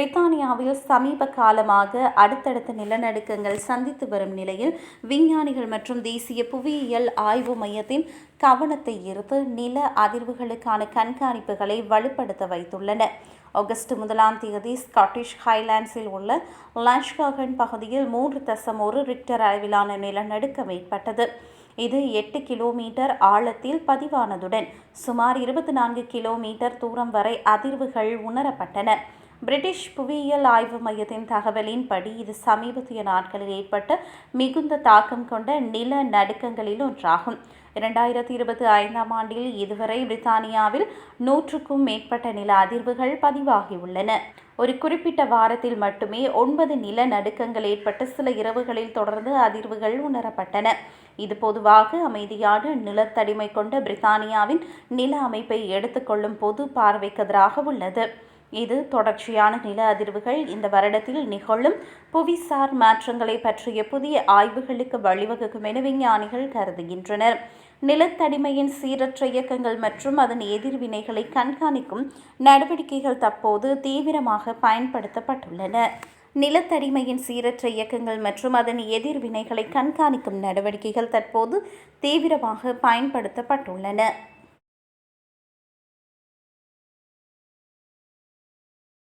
பிரித்தானியாவில் சமீப காலமாக அடுத்தடுத்த நிலநடுக்கங்கள் சந்தித்து வரும் நிலையில் விஞ்ஞானிகள் மற்றும் தேசிய புவியியல் ஆய்வு மையத்தின் கவனத்தை ஈர்த்து நில அதிர்வுகளுக்கான கண்காணிப்புகளை வலுப்படுத்த வைத்துள்ளன. ஆகஸ்ட் முதலாம் தேதி ஸ்காட்டிஷ் ஹைலாண்ட்ஸில் உள்ள லாஷ்காகன் பகுதியில் மூன்று தசம் ஒரு ரிக்டர் அளவிலான நிலநடுக்கம் ஏற்பட்டது. இது எட்டு கிலோமீட்டர் ஆழத்தில் பதிவானதுடன் சுமார் இருபத்தி நான்கு கிலோமீட்டர் தூரம் வரை அதிர்வுகள் உணரப்பட்டன. பிரிட்டிஷ் புவியியல் ஆய்வு மையத்தின் தகவலின்படி இது சமீபத்திய நாட்களில் ஏற்பட்ட மிகுந்த தாக்கம் கொண்ட நில நடுக்கங்களில் ஒன்றாகும். இரண்டாயிரத்தி இருபத்தி ஐந்தாம் ஆண்டில் இதுவரை பிரித்தானியாவில் நூற்றுக்கும் மேற்பட்ட நில அதிர்வுகள் பதிவாகியுள்ளன. ஒரு குறிப்பிட்ட வாரத்தில் மட்டுமே ஒன்பது நில நடுக்கங்கள் ஏற்பட்ட சில இரவுகளில் தொடர்ந்து அதிர்வுகள் உணரப்பட்டன. இது பொதுவாக அமைதியான நிலத்தடிமை கொண்ட பிரித்தானியாவின் நில அமைப்பை எடுத்துக்கொள்ளும் பொது பார்வைக்கு எதிராக உள்ளது. இது தொடர்ச்சியான நில அதிர்வுகள் இந்த வருடத்தில் நிகழும் புவிசார் மாற்றங்களை பற்றிய புதிய ஆய்வுகளுக்கு வழிவகுக்கும் என விஞ்ஞானிகள் கருதுகின்றனர். நிலத்தடிமையின் சீரற்ற இயக்கங்கள் மற்றும் அதன் எதிர்வினைகளை கண்காணிக்கும் நடவடிக்கைகள் தற்போது தீவிரமாக பயன்படுத்தப்பட்டுள்ளன. நிலத்தடிமையின் சீரற்ற இயக்கங்கள் மற்றும் அதன் எதிர்வினைகளை கண்காணிக்கும் நடவடிக்கைகள் தற்போது தீவிரமாக பயன்படுத்தப்பட்டுள்ளன.